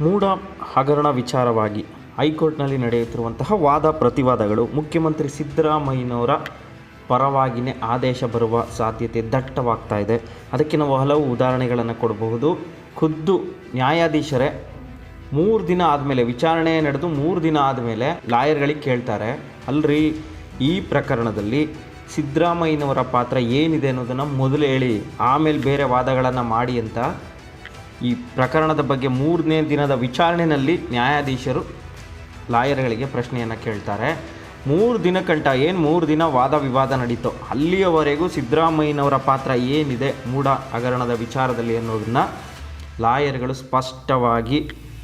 ಮೂಡ ಹಗರಣ ವಿಚಾರವಾಗಿ ಹೈಕೋರ್ಟ್ನಲ್ಲಿ ನಡೆಯುತ್ತಿರುವಂತಹ ವಾದ ಪ್ರತಿವಾದಗಳು ಮುಖ್ಯಮಂತ್ರಿ ಸಿದ್ದರಾಮಯ್ಯನವರ ಪರವಾಗಿಯೇ ಆದೇಶ ಬರುವ ಸಾಧ್ಯತೆ ದಟ್ಟವಾಗ್ತಾ ಇದೆ. ಅದಕ್ಕೆ ನಾವು ಹಲವು ಉದಾಹರಣೆಗಳನ್ನು ಕೊಡಬಹುದು. ಖುದ್ದು ನ್ಯಾಯಾಧೀಶರೇ, ಮೂರು ದಿನ ಆದಮೇಲೆ, ವಿಚಾರಣೆ ನಡೆದು ಮೂರು ದಿನ ಆದಮೇಲೆ ಲಾಯರ್ಗಳಿಗೆ ಕೇಳ್ತಾರೆ, ಅಲ್ರಿ ಈ ಪ್ರಕರಣದಲ್ಲಿ ಸಿದ್ದರಾಮಯ್ಯನವರ ಪಾತ್ರ ಏನಿದೆ ಅನ್ನೋದನ್ನು ಮೊದಲು ಹೇಳಿ, ಆಮೇಲೆ ಬೇರೆ ವಾದಗಳನ್ನು ಮಾಡಿ ಅಂತ ಈ ಪ್ರಕರಣದ ಬಗ್ಗೆ ಮೂರನೇ ದಿನದ ವಿಚಾರಣೆಯಲ್ಲಿ ನ್ಯಾಯಾಧೀಶರು ಲಾಯರ್ಗಳಿಗೆ ಪ್ರಶ್ನೆಯನ್ನು ಕೇಳ್ತಾರೆ. ಮೂರು ದಿನಕ್ಕಂಟ ಏನು ಮೂರು ದಿನ ವಾದ ವಿವಾದ ನಡೀತೋ, ಅಲ್ಲಿಯವರೆಗೂ ಸಿದ್ದರಾಮಯ್ಯನವರ ಪಾತ್ರ ಏನಿದೆ ಮೂಢ ಹಗರಣದ ವಿಚಾರದಲ್ಲಿ ಅನ್ನೋದನ್ನು ಲಾಯರ್ಗಳು ಸ್ಪಷ್ಟವಾಗಿ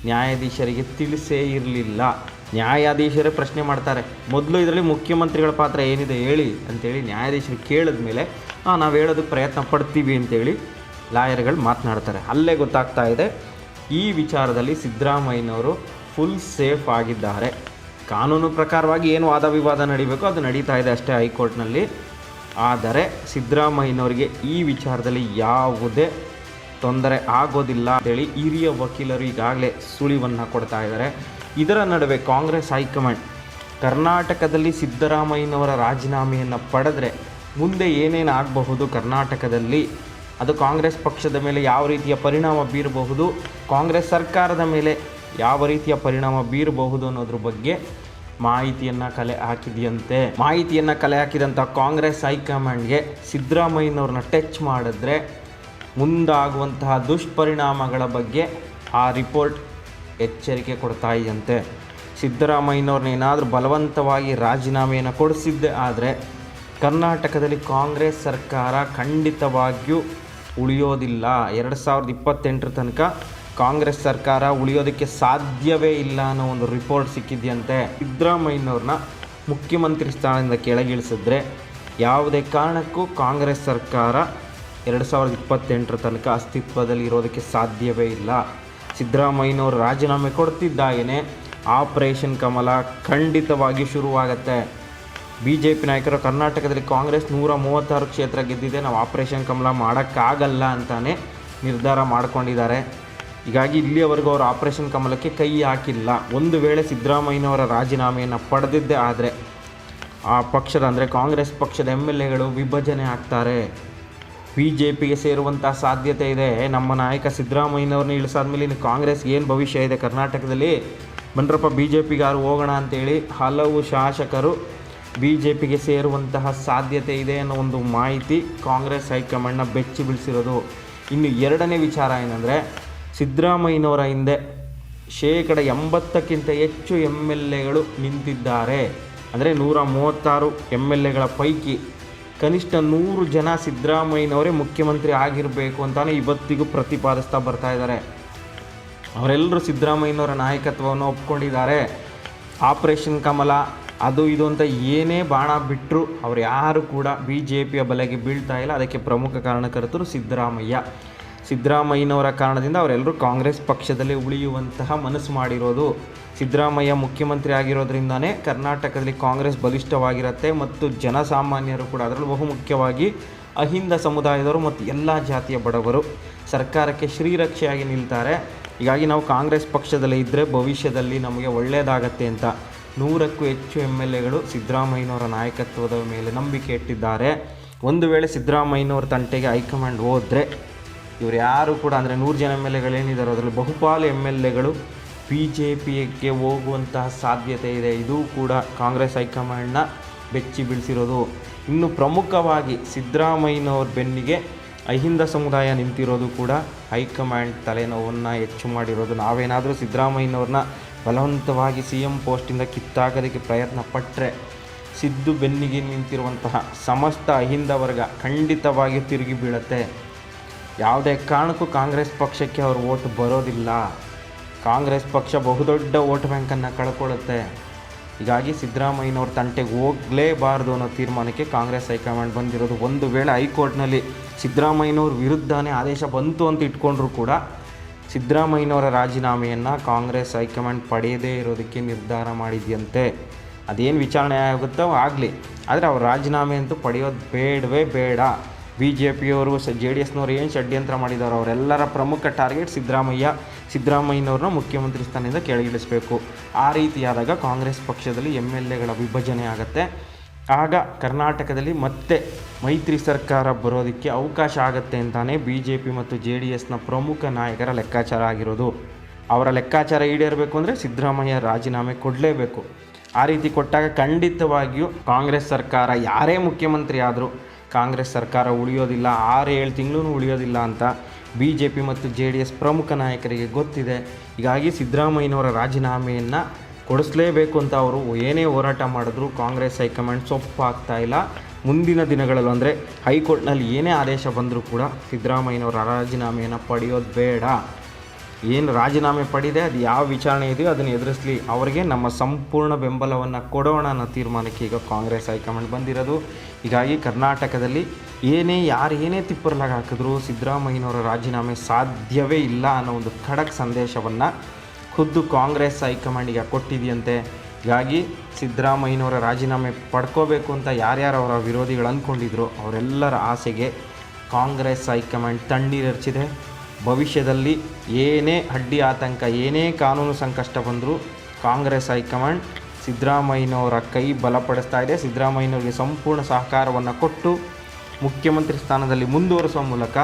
ನ್ಯಾಯಾಧೀಶರಿಗೆ ತಿಳಿಸೇ ಇರಲಿಲ್ಲ. ನ್ಯಾಯಾಧೀಶರೇ ಪ್ರಶ್ನೆ ಮಾಡ್ತಾರೆ, ಮೊದಲು ಇದರಲ್ಲಿ ಮುಖ್ಯಮಂತ್ರಿಗಳ ಪಾತ್ರ ಏನಿದೆ ಹೇಳಿ? ಅಂತೇಳಿ ನ್ಯಾಯಾಧೀಶರು ಕೇಳಿದ ಮೇಲೆ ನಾವು ಹೇಳೋದಕ್ಕೆ ಪ್ರಯತ್ನ ಪಡ್ತೀವಿ ಅಂತೇಳಿ ಲಾಯರ್ಗಳು ಮಾತನಾಡ್ತಾರೆ. ಅಲ್ಲೇ ಗೊತ್ತಾಗ್ತಾ ಇದೆ, ಈ ವಿಚಾರದಲ್ಲಿ ಸಿದ್ದರಾಮಯ್ಯನವರು ಫುಲ್ ಸೇಫ್ ಆಗಿದ್ದಾರೆ. ಕಾನೂನು ಪ್ರಕಾರವಾಗಿ ಏನು ವಾದ ವಿವಾದ ನಡೀಬೇಕೋ ಅದು ನಡೀತಾ ಇದೆ ಅಷ್ಟೇ ಹೈಕೋರ್ಟ್ನಲ್ಲಿ. ಆದರೆ ಸಿದ್ದರಾಮಯ್ಯನವರಿಗೆ ಈ ವಿಚಾರದಲ್ಲಿ ಯಾವುದೇ ತೊಂದರೆ ಆಗೋದಿಲ್ಲ ಅಂತೇಳಿ ಹಿರಿಯ ವಕೀಲರು ಈಗಾಗಲೇ ಸುಳಿವನ್ನು ಕೊಡ್ತಾ ಇದ್ದಾರೆ. ಇದರ ನಡುವೆ ಕಾಂಗ್ರೆಸ್ ಹೈಕಮಾಂಡ್ ಕರ್ನಾಟಕದಲ್ಲಿ ಸಿದ್ದರಾಮಯ್ಯನವರ ರಾಜೀನಾಮೆಯನ್ನು ಪಡೆದ್ರೆ ಮುಂದೆ ಏನೇನು ಆಗಬಹುದು ಕರ್ನಾಟಕದಲ್ಲಿ? ಅದು ಕಾಂಗ್ರೆಸ್ ಪಕ್ಷದ ಮೇಲೆ ಯಾವ ರೀತಿಯ ಪರಿಣಾಮ ಬೀರಬಹುದು, ಕಾಂಗ್ರೆಸ್ ಸರ್ಕಾರದ ಮೇಲೆ ಯಾವ ರೀತಿಯ ಪರಿಣಾಮ ಬೀರಬಹುದು ಅನ್ನೋದ್ರ ಬಗ್ಗೆ ಮಾಹಿತಿಯನ್ನು ಕಲೆ ಹಾಕಿದೆಯಂತೆ. ಮಾಹಿತಿಯನ್ನು ಕಲೆ ಹಾಕಿದಂಥ ಕಾಂಗ್ರೆಸ್ ಹೈಕಮಾಂಡ್ಗೆ ಸಿದ್ದರಾಮಯ್ಯನವ್ರನ್ನ ಟಚ್ ಮಾಡಿದ್ರೆ ಮುಂದಾಗುವಂತಹ ದುಷ್ಪರಿಣಾಮಗಳ ಬಗ್ಗೆ ಆ ರಿಪೋರ್ಟ್ ಎಚ್ಚರಿಕೆ ಕೊಡ್ತಾ ಇದೆಯಂತೆ. ಸಿದ್ದರಾಮಯ್ಯನವ್ರನ್ನ ಏನಾದರೂ ಬಲವಂತವಾಗಿ ರಾಜೀನಾಮೆಯನ್ನು ಕೊಡಿಸಿದ್ದೆ ಆದರೆ ಕರ್ನಾಟಕದಲ್ಲಿ ಕಾಂಗ್ರೆಸ್ ಸರ್ಕಾರ ಖಂಡಿತವಾಗಿಯೂ ಉಳಿಯೋದಿಲ್ಲ. ಎರಡು ಸಾವಿರದ ಇಪ್ಪತ್ತೆಂಟರ ತನಕ ಕಾಂಗ್ರೆಸ್ ಸರ್ಕಾರ ಉಳಿಯೋದಕ್ಕೆ ಸಾಧ್ಯವೇ ಇಲ್ಲ ಅನ್ನೋ ಒಂದು ರಿಪೋರ್ಟ್ ಸಿಕ್ಕಿದೆಯಂತೆ. ಸಿದ್ದರಾಮಯ್ಯನವ್ರನ್ನ ಮುಖ್ಯಮಂತ್ರಿ ಸ್ಥಾನದಿಂದ ಕೆಳಗಿಳಿಸಿದ್ರೆ ಯಾವುದೇ ಕಾರಣಕ್ಕೂ ಕಾಂಗ್ರೆಸ್ ಸರ್ಕಾರ ಎರಡು ಸಾವಿರದ ಇಪ್ಪತ್ತೆಂಟರ ತನಕ ಅಸ್ತಿತ್ವದಲ್ಲಿ ಇರೋದಕ್ಕೆ ಸಾಧ್ಯವೇ ಇಲ್ಲ. ಸಿದ್ದರಾಮಯ್ಯನವರು ರಾಜೀನಾಮೆ ಕೊಡ್ತಿದ್ದಾಗೇ ಆಪರೇಷನ್ ಕಮಲ ಖಂಡಿತವಾಗಿ ಶುರುವಾಗತ್ತೆ. ಬಿ ಜೆ ಪಿ ನಾಯಕರು ಕರ್ನಾಟಕದಲ್ಲಿ ಕಾಂಗ್ರೆಸ್ ನೂರ ಮೂವತ್ತಾರು ಕ್ಷೇತ್ರ ಗೆದ್ದಿದೆ. ನಾವು ಆಪರೇಷನ್ ಕಮಲ ಮಾಡೋಕ್ಕಾಗಲ್ಲ ಅಂತಾನೆ ನಿರ್ಧಾರ ಮಾಡಿಕೊಂಡಿದ್ದಾರೆ. ಹೀಗಾಗಿ ಇಲ್ಲಿಯವರೆಗೂ ಅವರು ಆಪರೇಷನ್ ಕಮಲಕ್ಕೆ ಕೈ ಹಾಕಿಲ್ಲ. ಒಂದು ವೇಳೆ ಸಿದ್ದರಾಮಯ್ಯನವರ ರಾಜೀನಾಮೆಯನ್ನು ಪಡೆದಿದ್ದೇ ಆದರೆ ಆ ಪಕ್ಷದ ಅಂದರೆ ಕಾಂಗ್ರೆಸ್ ಪಕ್ಷದ ಎಂ ಎಲ್ ಎಗಳು ವಿಭಜನೆ ಆಗ್ತಾರೆ. ಬಿ ಜೆ ಪಿಗೆ ಸೇರುವಂಥ ಸಾಧ್ಯತೆ ಇದೆ. ನಮ್ಮ ನಾಯಕ ಸಿದ್ದರಾಮಯ್ಯನವ್ರನ್ನ ಇಳಿಸಾದ್ಮೇಲೆ ಇನ್ನು ಕಾಂಗ್ರೆಸ್ ಏನು ಭವಿಷ್ಯ ಇದೆ ಕರ್ನಾಟಕದಲ್ಲಿ? ಬನ್ರಪ್ಪ ಬಿ ಜೆ ಪಿಗಾರು ಹೋಗೋಣ ಅಂತೇಳಿ ಹಲವು ಶಾಸಕರು ಬಿ ಜೆ ಪಿಗೆ ಸೇರುವಂತಹ ಸಾಧ್ಯತೆ ಇದೆ ಅನ್ನೋ ಒಂದು ಮಾಹಿತಿ ಕಾಂಗ್ರೆಸ್ ಹೈಕಮಾಂಡ್ನ ಬೆಚ್ಚಿ ಬೀಳಿಸಿರೋದು. ಇನ್ನು ಎರಡನೇ ವಿಚಾರ ಏನಂದರೆ, ಸಿದ್ದರಾಮಯ್ಯನವರ ಹಿಂದೆ ಶೇಕಡ ಎಂಬತ್ತಕ್ಕಿಂತ ಹೆಚ್ಚು ಎಂ ಎಲ್ ಎಗಳು ನಿಂತಿದ್ದಾರೆ. ಅಂದರೆ ನೂರ ಮೂವತ್ತಾರು ಎಂ ಎಲ್ ಎಗಳ ಪೈಕಿ ಕನಿಷ್ಠ ನೂರು ಜನ ಸಿದ್ದರಾಮಯ್ಯನವರೇ ಮುಖ್ಯಮಂತ್ರಿ ಆಗಿರಬೇಕು ಅಂತಲೇ ಇವತ್ತಿಗೂ ಪ್ರತಿಪಾದಿಸ್ತಾ ಬರ್ತಾ ಇದ್ದಾರೆ. ಅವರೆಲ್ಲರೂ ಸಿದ್ದರಾಮಯ್ಯನವರ ನಾಯಕತ್ವವನ್ನು ಒಪ್ಕೊಂಡಿದ್ದಾರೆ. ಆಪರೇಷನ್ ಕಮಲ ಅದು ಇದು ಅಂತ ಏನೇ ಬಾಣ ಬಿಟ್ಟರು ಅವ್ರು ಯಾರು ಕೂಡ ಬಿ ಜೆ ಪಿಯ ಬಲೆಗೆ ಬೀಳ್ತಾ ಇಲ್ಲ. ಅದಕ್ಕೆ ಪ್ರಮುಖ ಕಾರಣಕರ್ತರು ಸಿದ್ದರಾಮಯ್ಯ. ಸಿದ್ದರಾಮಯ್ಯನವರ ಕಾರಣದಿಂದ ಅವರೆಲ್ಲರೂ ಕಾಂಗ್ರೆಸ್ ಪಕ್ಷದಲ್ಲಿ ಉಳಿಯುವಂತಹ ಮನಸ್ಸು ಮಾಡಿರೋದು. ಸಿದ್ದರಾಮಯ್ಯ ಮುಖ್ಯಮಂತ್ರಿ ಆಗಿರೋದ್ರಿಂದನೇ ಕರ್ನಾಟಕದಲ್ಲಿ ಕಾಂಗ್ರೆಸ್ ಬಲಿಷ್ಠವಾಗಿರುತ್ತೆ ಮತ್ತು ಜನಸಾಮಾನ್ಯರು ಕೂಡ ಅದರಲ್ಲೂ ಬಹುಮುಖ್ಯವಾಗಿ ಅಹಿಂದ ಸಮುದಾಯದವರು ಮತ್ತು ಎಲ್ಲ ಜಾತಿಯ ಬಡವರು ಸರ್ಕಾರಕ್ಕೆ ಶ್ರೀರಕ್ಷೆಯಾಗಿ ನಿಲ್ತಾರೆ. ಹೀಗಾಗಿ ನಾವು ಕಾಂಗ್ರೆಸ್ ಪಕ್ಷದಲ್ಲೇ ಇದ್ದರೆ ಭವಿಷ್ಯದಲ್ಲಿ ನಮಗೆ ಒಳ್ಳೆಯದಾಗತ್ತೆ ಅಂತ. ನೂರಕ್ಕೂ ಹೆಚ್ಚು ಎಂ ಎಲ್ ಎಗಳು ಸಿದ್ದರಾಮಯ್ಯನವರ ನಾಯಕತ್ವದ ಮೇಲೆ ನಂಬಿಕೆ ಇಟ್ಟಿದ್ದಾರೆ. ಒಂದು ವೇಳೆ ಸಿದ್ದರಾಮಯ್ಯನವರ ತಂಟೆಗೆ ಹೈಕಮಾಂಡ್ ಹೋದರೆ ಇವರು ಯಾರು ಕೂಡ ಅಂದರೆ ನೂರು ಜನ ಎಂ ಎಲ್ ಎಗಳೇನಿದ್ದಾರೆ ಅದರಲ್ಲಿ ಬಹುಪಾಲು ಎಂ ಎಲ್ ಎಗಳು ಬಿ ಜೆ ಪಿಗೆ ಹೋಗುವಂತಹ ಸಾಧ್ಯತೆ ಇದೆ. ಇದು ಕೂಡ ಕಾಂಗ್ರೆಸ್ ಹೈಕಮಾಂಡ್ನ ಬೆಚ್ಚಿ ಬೀಳಿಸಿರೋದು. ಇನ್ನು ಪ್ರಮುಖವಾಗಿ ಸಿದ್ದರಾಮಯ್ಯನವ್ರ ಬೆನ್ನಿಗೆ ಅಹಿಂದ ಸಮುದಾಯ ನಿಂತಿರೋದು ಕೂಡ ಹೈಕಮಾಂಡ್ ತಲೆನೋವನ್ನು ಹೆಚ್ಚು ಮಾಡಿರೋದು. ನಾವೇನಾದರೂ ಸಿದ್ದರಾಮಯ್ಯನವ್ರನ್ನ ಬಲವಂತವಾಗಿ ಸಿ ಎಂ ಪೋಸ್ಟಿಂದ ಕಿತ್ತಾಗೋದಕ್ಕೆ ಪ್ರಯತ್ನ ಪಟ್ಟರೆ ಸಿದ್ದು ಬೆನ್ನಿಗೆ ನಿಂತಿರುವಂತಹ ಸಮಸ್ತ ಅಹಿಂದ ವರ್ಗ ಖಂಡಿತವಾಗಿ ತಿರುಗಿ ಬೀಳುತ್ತೆ. ಯಾವುದೇ ಕಾರಣಕ್ಕೂ ಕಾಂಗ್ರೆಸ್ ಪಕ್ಷಕ್ಕೆ ಅವರು ಓಟ್ ಬರೋದಿಲ್ಲ. ಕಾಂಗ್ರೆಸ್ ಪಕ್ಷ ಬಹುದೊಡ್ಡ ವೋಟ್ ಬ್ಯಾಂಕನ್ನು ಕಳ್ಕೊಳ್ಳುತ್ತೆ. ಹೀಗಾಗಿ ಸಿದ್ದರಾಮಯ್ಯನವ್ರ ತಂಟೆಗೆ ಹೋಗಲೇಬಾರದು ಅನ್ನೋ ತೀರ್ಮಾನಕ್ಕೆ ಕಾಂಗ್ರೆಸ್ ಹೈಕಮಾಂಡ್ ಬಂದಿರೋದು. ಒಂದು ವೇಳೆ ಹೈಕೋರ್ಟ್ನಲ್ಲಿ ಸಿದ್ದರಾಮಯ್ಯನವ್ರ ವಿರುದ್ಧನೇ ಆದೇಶ ಬಂತು ಅಂತ ಇಟ್ಕೊಂಡ್ರೂ ಕೂಡ ಸಿದ್ದರಾಮಯ್ಯನವರ ರಾಜೀನಾಮೆಯನ್ನು ಕಾಂಗ್ರೆಸ್ ಹೈಕಮಾಂಡ್ ಪಡೆಯದೇ ಇರೋದಕ್ಕೆ ನಿರ್ಧಾರ ಮಾಡಿದೆಯಂತೆ. ಅದೇನು ವಿಚಾರಣೆ ಆಗುತ್ತೋ ಆಗಲಿ, ಆದರೆ ಅವ್ರ ರಾಜೀನಾಮೆ ಅಂತೂ ಪಡೆಯೋದು ಬೇಡವೇ ಬೇಡ. ಬಿ ಜೆ ಪಿಯವರು ಸ ಜೆ ಡಿ ಎಸ್ನವರು ಏನು ಷಡ್ಯಂತ್ರ ಮಾಡಿದಾರೋ ಅವರೆಲ್ಲರ ಪ್ರಮುಖ ಟಾರ್ಗೆಟ್ ಸಿದ್ದರಾಮಯ್ಯ. ಸಿದ್ದರಾಮಯ್ಯನವ್ರನ್ನ ಮುಖ್ಯಮಂತ್ರಿ ಸ್ಥಾನದಿಂದ ಕೆಳಗಿಳಿಸಬೇಕು. ಆ ರೀತಿಯಾದಾಗ ಕಾಂಗ್ರೆಸ್ ಪಕ್ಷದಲ್ಲಿ ಎಂ ಎಲ್ ಎಗಳ ವಿಭಜನೆ ಆಗುತ್ತೆ. ಆಗ ಕರ್ನಾಟಕದಲ್ಲಿ ಮತ್ತೆ ಮೈತ್ರಿ ಸರ್ಕಾರ ಬರೋದಕ್ಕೆ ಅವಕಾಶ ಆಗುತ್ತೆ ಅಂತಾನೆ ಬಿ ಜೆ ಪಿ ಮತ್ತು ಜೆ ಡಿ ಎಸ್ನ ಪ್ರಮುಖ ನಾಯಕರ ಲೆಕ್ಕಾಚಾರ ಆಗಿರೋದು. ಅವರ ಲೆಕ್ಕಾಚಾರ ಈಡೇರಬೇಕು ಅಂದರೆ ಸಿದ್ದರಾಮಯ್ಯ ರಾಜೀನಾಮೆ ಕೊಡಲೇಬೇಕು. ಆ ರೀತಿ ಕೊಟ್ಟಾಗ ಖಂಡಿತವಾಗಿಯೂ ಕಾಂಗ್ರೆಸ್ ಸರ್ಕಾರ ಯಾರೇ ಮುಖ್ಯಮಂತ್ರಿ ಆದರೂ ಕಾಂಗ್ರೆಸ್ ಸರ್ಕಾರ ಉಳಿಯೋದಿಲ್ಲ, ಆರು ಏಳು ತಿಂಗಳೂ ಉಳಿಯೋದಿಲ್ಲ ಅಂತ ಬಿ ಜೆ ಪಿ ಮತ್ತು ಜೆ ಡಿ ಎಸ್ ಪ್ರಮುಖ ನಾಯಕರಿಗೆ ಗೊತ್ತಿದೆ. ಹೀಗಾಗಿ ಸಿದ್ದರಾಮಯ್ಯನವರ ರಾಜೀನಾಮೆಯನ್ನು ಕೊಡಿಸ್ಲೇಬೇಕು ಅಂತ ಅವರು ಏನೇ ಹೋರಾಟ ಮಾಡಿದ್ರು ಕಾಂಗ್ರೆಸ್ ಹೈಕಮಾಂಡ್ ಸೊಪ್ಪು ಆಗ್ತಾ ಇಲ್ಲ. ಮುಂದಿನ ದಿನಗಳಲ್ಲೂ ಅಂದರೆ ಹೈಕೋರ್ಟ್ನಲ್ಲಿ ಏನೇ ಆದೇಶ ಬಂದರೂ ಕೂಡ ಸಿದ್ದರಾಮಯ್ಯನವರ ರಾಜೀನಾಮೆಯನ್ನು ಪಡೆಯೋದು ಬೇಡ. ಏನು ರಾಜೀನಾಮೆ ಪಡಿದೆ, ಅದು ಯಾವ ವಿಚಾರಣೆ ಇದೆಯೋ ಅದನ್ನು ಎದುರಿಸಲಿ. ಅವರಿಗೆ ನಮ್ಮ ಸಂಪೂರ್ಣ ಬೆಂಬಲವನ್ನು ಕೊಡೋಣ ಅನ್ನೋ ತೀರ್ಮಾನಕ್ಕೆ ಈಗ ಕಾಂಗ್ರೆಸ್ ಹೈಕಮಾಂಡ್ ಬಂದಿರೋದು. ಹೀಗಾಗಿ ಕರ್ನಾಟಕದಲ್ಲಿ ಏನೇ ಯಾರು ಏನೇ ತಿಪ್ಪರ್ಲಾಗ ಹಾಕಿದ್ರು ಸಿದ್ದರಾಮಯ್ಯನವರ ರಾಜೀನಾಮೆ ಸಾಧ್ಯವೇ ಇಲ್ಲ ಅನ್ನೋ ಒಂದು ಖಡಕ್ ಸಂದೇಶವನ್ನು ಖುದ್ದು ಕಾಂಗ್ರೆಸ್ ಹೈಕಮಾಂಡಿಗೆ ಕೊಟ್ಟಿದೆಯಂತೆ ಹೀಗಾಗಿ ಸಿದ್ದರಾಮಯ್ಯನವರ ರಾಜೀನಾಮೆ ಪಡ್ಕೋಬೇಕು ಅಂತ ಯಾರ್ಯಾರು ಅವರ ವಿರೋಧಿಗಳು ಅಂದ್ಕೊಂಡಿದ್ರು, ಅವರೆಲ್ಲರ ಆಸೆಗೆ ಕಾಂಗ್ರೆಸ್ ಹೈಕಮಾಂಡ್ ತಣ್ಣೀರೆರ್ಚಿದೆ ಭವಿಷ್ಯದಲ್ಲಿ ಏನೇ ಅಡ್ಡಿ ಆತಂಕ, ಏನೇ ಕಾನೂನು ಸಂಕಷ್ಟ ಬಂದರೂ ಕಾಂಗ್ರೆಸ್ ಹೈಕಮಾಂಡ್ ಸಿದ್ದರಾಮಯ್ಯನವರ ಕೈ ಬಲಪಡಿಸ್ತಾ ಇದೆ. ಸಿದ್ದರಾಮಯ್ಯನವರಿಗೆ ಸಂಪೂರ್ಣ ಸಹಕಾರವನ್ನು ಕೊಟ್ಟು ಮುಖ್ಯಮಂತ್ರಿ ಸ್ಥಾನದಲ್ಲಿ ಮುಂದುವರಿಸುವ ಮೂಲಕ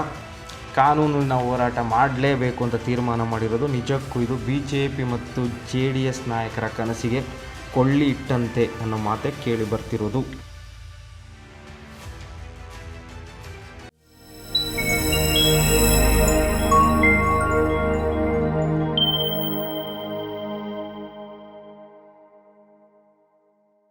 ಕಾನೂನಿನ ಹೋರಾಟ ಮಾಡಲೇಬೇಕು ಅಂತ ತೀರ್ಮಾನ ಮಾಡಿರೋದು ನಿಜಕ್ಕೂ ಇದು ಬಿ ಜೆ ಪಿ ಮತ್ತು ಜೆ ಡಿ ಎಸ್ ನಾಯಕರ ಕನಸಿಗೆ ಕೊಳ್ಳಿ ಇಟ್ಟಂತೆ ಅನ್ನೋ ಮಾತೇ ಕೇಳಿ ಬರ್ತಿರೋದು.